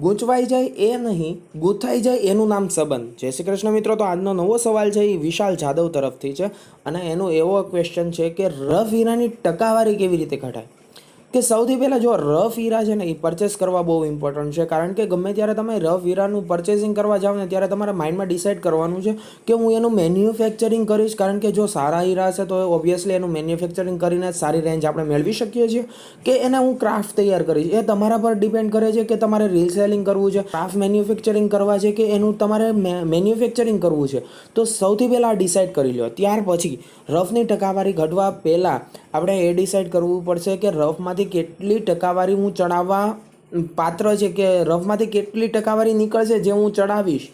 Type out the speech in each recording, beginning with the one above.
ગૂંચવાઈ જાય એ નહીં, ગૂંથાઈ જાય એનું નામ સંબંધ. જય શ્રી કૃષ્ણ મિત્રો, તો આજનો નવો સવાલ છે એ વિશાલ જાદવ તરફથી છે. અને એનો એવો ક્વેશ્ચન છે કે રફ હીરાની ટકાવારી કેવી રીતે ઘટાય? કે સૌથી પહેલાં જો રફ હીરા છે ને એ પરચેસ કરવા બહુ ઇમ્પોર્ટન્ટ છે. કારણ કે ગમે ત્યારે તમે રફ હીરાનું પરચેસિંગ કરવા જાઓ ને ત્યારે તમારે માઇન્ડમાં ડિસાઇડ કરવાનું છે કે હું એનું મેન્યુફેક્ચરિંગ કરીશ. કારણ કે જો સારા હીરા હશે તો ઓબ્વિયસલી એનું મેન્યુફેક્ચરિંગ કરીને સારી રેન્જ આપણે મેળવી શકીએ છીએ. કે એને હું ક્રાફ્ટ તૈયાર કરીશ. એ તમારા પર ડિપેન્ડ કરે છે કે તમારે રીલ સેલિંગ કરવું છે ક્રાફ્ટ મેન્યુફેક્ચરિંગ કરવા છે કે એનું તમારે મેન્યુફેક્ચરિંગ કરવું છે. તો સૌથી પહેલાં ડિસાઇડ કરી લો ત્યાર પછી રફની ટકાવારી ઘટવા પહેલાં આપણે એ ડિસાઇડ કરવું પડશે કે રફમાંથી કેટલી ટકાવારી હું ચડાવવા પાત્ર છે કે રફમાંથી કેટલી ટકાવારી નીકળશે જે હું ચડાવીશ.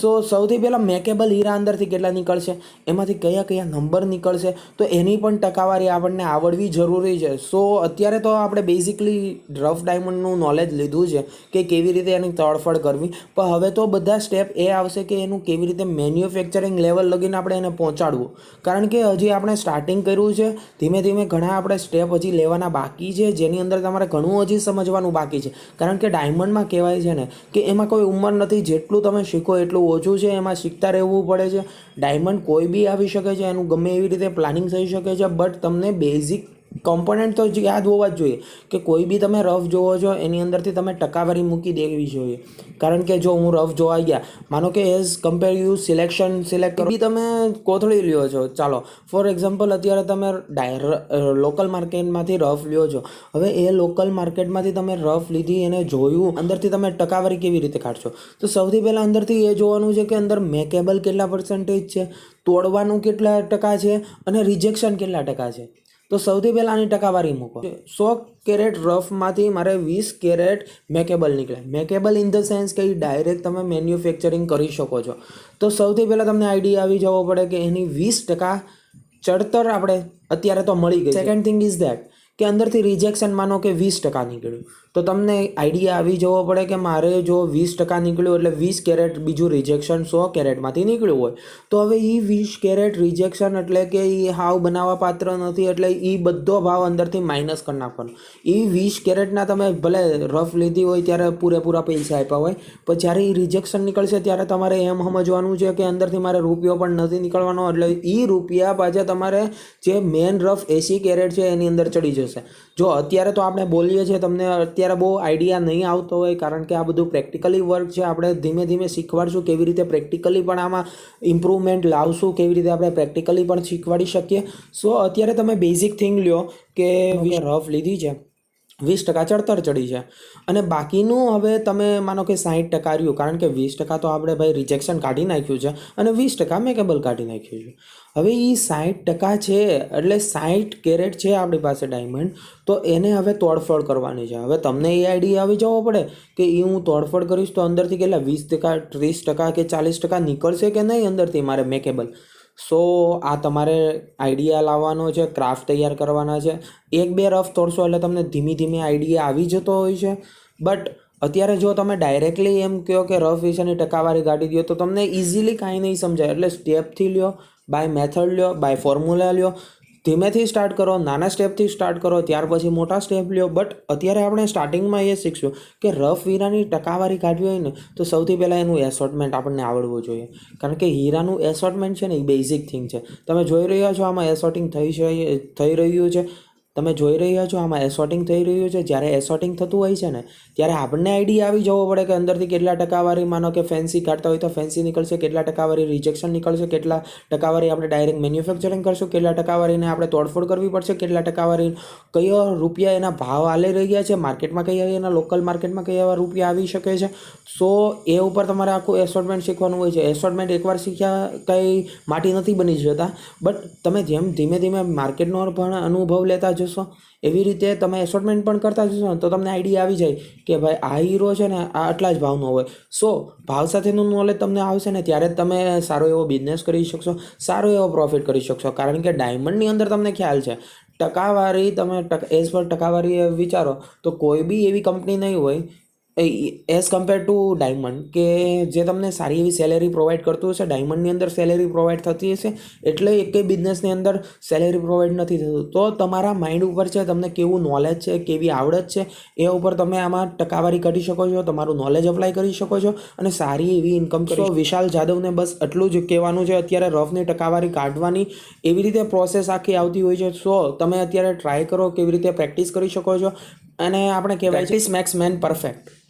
સો સૌથી પહેલાં મેકેબલ હીરા અંદરથી કેટલા નીકળશે? એમાંથી કયા કયા નંબર નીકળશે? તો એની પણ ટકાવારી આપણને આવડવી જરૂરી છે. સો અત્યારે તો આપણે બેઝિકલી રફ ડાયમંડનું નોલેજ લીધું છે કે કેવી રીતે એની તડફડ કરવી. પણ હવે તો બધા સ્ટેપ એ આવશે કે એનું કેવી રીતે મેન્યુફેક્ચરિંગ લેવલ લગીને આપણે એને પહોંચાડવું. કારણ કે હજી આપણે સ્ટાર્ટિંગ કર્યું છે. ધીમે ધીમે ઘણા આપણે સ્ટેપ હજી લેવાના બાકી છે. જેની અંદર તમારે ઘણું હજી સમજવાનું બાકી છે. કારણ કે ડાયમંડમાં કહેવાય છે ને કે એમાં કોઈ ઉંમર નથી. જેટલું તમે શીખો એટલું ઓછું છે, એમાં શીખતા રહેવું પડે છે. ડાયમંડ કોઈ બી આવી શકે છે, એનું ગમે એવી રીતે પ્લાનિંગ થઈ શકે છે બટ તમને બેઝિક કમ્પોનન્ટ તો યાદ હોવા જ જોઈએ કે કોઈ બી તમે રફ જોવો છો, એની અંદરથી તમે ટકાવારી મૂકી દેવી જોઈએ. કારણ કે જો હું રફ જોવા ગયા, માનો કે as compare you selection select કરો તમે કોથળી લ્યો છો. ચાલો ફોર એક્ઝામ્પલ અત્યારે તમે ડાયર લોકલ માર્કેટમાંથી રફ લ્યો છો. હવે એ લોકલ માર્કેટમાંથી તમે રફ લીધી, એને જોયું, અંદરથી તમે ટકાવારી કેવી રીતે કાઢશો? તો સૌથી પહેલાં અંદરથી એ જોવાનું છે કે અંદર મેકેબલ કેટલા પર્સન્ટેજ છે, તોડવાનું કેટલા ટકા છે, અને રિજેક્શન કેટલા ટકા છે. તો સૌથી પહેલાં આની ટકાવારી મૂકો. સો કેરેટ રફમાંથી મારે વીસ કેરેટ મેકેબલ નીકળે. મેકેબલ ઇન ધ સેન્સ કે ડાયરેક્ટ તમે મેન્યુફેક્ચરિંગ કરી શકો છો. તો સૌથી પહેલાં તમને આઈડિયા આવી જવો પડે કે એની વીસ ટકા ચડતર આપણે અત્યારે તો મળી ગઈ સેકન્ડ થિંગ ઇઝ ધેટ કે અંદરથી રિજેક્શન માનો કે વીસ ટકા નીકળ્યું. તો તમને આઈડિયા આવી જવો પડે કે મારે જો વીસ ટકા નીકળ્યું એટલે વીસ કેરેટ બીજું રિજેક્શન સો કેરેટમાંથી નીકળ્યું હોય. તો હવે એ વીસ કેરેટ રિજેક્શન એટલે કે એ હાવ બનાવવા પાત્ર નથી એટલે એ બધો ભાવ અંદરથી માઇનસ કરી નાખવાનો. એ વીસ કેરેટના તમે ભલે રફ લીધી હોય ત્યારે પૂરેપૂરા પૈસા આપ્યા હોય, પણ જ્યારે એ રિજેક્શન નીકળશે ત્યારે તમારે એમ સમજવાનું છે કે અંદરથી મારે રૂપિયો પણ નથી નીકળવાનો એટલે એ રૂપિયા પાછા તમારે જે મેન રફ એસી કેરેટ છે એની અંદર ચડી જશે. જો અત્યારે તો આપણે બોલીએ છીએ તમને અત્યારે બહુ આઈડિયા નહીં આવતો હોય કારણ કે આ બધું પ્રેક્ટિકલી વર્ક છે. આપણે ધીમે ધીમે શીખવાડશું કેવી રીતે પ્રેક્ટિકલી પણ આમાં ઇમ્પ્રુવમેન્ટ લાવશું કેવી રીતે આપણે પ્રેક્ટિકલી પણ શીખવાડી શકીએ. સો અત્યારે તમે બેઝિક થિંગ લ્યો કે રફ લીધી છે. વીસ ટકા ચડતર ચડી છે. અને બાકીનું હવે તમે માનો કે સાહીઠ ટકા રહ્યું, કારણ કે વીસ ટકા તો આપણે ભાઈ રિજેક્શન કાઢી નાખ્યું છે અને વીસ ટકા મેકેબલ કાઢી નાખ્યું છે. હવે એ સાહીઠ ટકા છે, એટલે સાહીઠ કેરેટ છે આપણી પાસે ડાયમંડ તો એને હવે તોડફોડ કરવાની છે. હવે તમને એ આઈડિયા આવી જવો પડે કે એ હું તોડફોડ કરીશ તો અંદરથી કેટલા વીસ ટકા, ત્રીસ ટકા કે ચાલીસ ટકા નીકળશે કે નહીં અંદરથી મારે મેકેબલ સો આ તમારે આઈડિયા લાવવાનો છે ક્રાફ્ટ તૈયાર કરવાના છે. એક બે રફ તોડશો એટલે તમને ધીમે ધીમે આઈડિયા આવી જતો હોય છે. બટ અત્યારે જો તમે ડાયરેક્ટલી એમ કહો કે રફ વિશેની ટકાવારી કાઢી દો, તો તમને ઇઝીલી કાંઈ નહીં સમજાય. એટલે સ્ટેપથી લ્યો બાય મેથડ લ્યો બાય ફોર્મ્યુલા લ્યો. ધીમેથી સ્ટાર્ટ કરો, નાના સ્ટેપથી સ્ટાર્ટ કરો, ત્યાર પછી મોટા સ્ટેપ લ્યો. બટ અત્યારે આપણે સ્ટાર્ટિંગમાં એ શીખશું કે રફ હીરાની ટકાવારી કાઢવી હોય ને, તો સૌથી પહેલાં એનું એસોર્ટમેન્ટ આપણને આવડવું જોઈએ. કારણ કે હીરાનું એસોર્ટમેન્ટ છે ને, એ બેઝિક થિંગ છે. તમે જોઈ રહ્યા છો આમાં એસોર્ટિંગ થઈ થઈ રહ્યું છે. તમે જોઈ રહ્યા છો, આમાં એસોર્ટિંગ થઈ રહ્યું છે. જ્યારે એસોર્ટિંગ થતું હોય છે ને, ત્યારે આપણને આઈડિયા આવી જવો પડે કે અંદરથી કેટલા ટકાવારી, માનો કે ફેન્સી કાઢતા હોય તો ફેન્સી નીકળશે, કેટલા ટકાવારી રિજેક્શન નીકળશે, કેટલા ટકાવારી આપણે ડાયરેક્ટ મેન્યુફેક્ચરિંગ કરશું, કેટલા ટકાવારીને આપણે તોડફોડ કરવી પડશે, કેટલા ટકાવારી, કયો રૂપિયા એના ભાવ હાલી રહ્યા છે, માર્કેટમાં કયા એના લોકલ માર્કેટમાં કયા એવા રૂપિયા આવી શકે છે. સો એ ઉપર તમારે આખું એસોર્ટમેન્ટ શીખવાનું હોય છે. એસોર્ટમેન્ટ એકવાર શીખ્યા કંઈ માટી નથી બની જતા. બટ તમે જેમ ધીમે ધીમે માર્કેટનો પણ અનુભવ લેતા જશો. એવી રીતે તમે એસોર્ટમેન્ટ પણ કરતા જશો ને તો તમને આઈડિયા આવી જાય કે ભાઈ આ હીરો છે ને આ આટલા જ ભાવનો હોય. સો ભાવ સાથેનું નોલેજ તમને આવશે ને ત્યારે તમે સારો એવો બિઝનેસ કરી શકશો, સારો એવો પ્રોફિટ કરી શકશો. કારણ કે ડાયમંડની અંદર તમને ખ્યાલ છે, ટકાવારી તમે એઝ પર ટકાવારી વિચારો તો કોઈ બી એવી કંપની નહીં હોય એઝ કમ્પેર ટુ ડાયમંડ કે જે તમને સારી એવી સેલેરી પ્રોવાઈડ કરતું હશે ડાયમંડની અંદર સેલેરી પ્રોવાઈડ થતી હશે એટલે એકેય બિઝનેસની અંદર સેલેરી પ્રોવાઈડ નથી થતું. તો તમારા માઇન્ડ ઉપર છે તમને કેવું નોલેજ છે કેવી આવડત છે એ ઉપર તમે આમાં ટકાવારી કરી શકો છો તમારું નોલેજ અપ્લાય કરી શકો છો અને સારી એવી ઇન્કમ કરો વિશાલ જાદવને બસ એટલું જ કહેવાનું છે અત્યારે રફની ટકાવારી કાઢવાની એવી રીતે પ્રોસેસ આખી આવતી હોય છે. સો તમે અત્યારે ટ્રાય કરો કેવી રીતે પ્રેક્ટિસ કરી શકો છો અને આપણે કહેવાય છે મેક્સ મેન પરફેક્ટ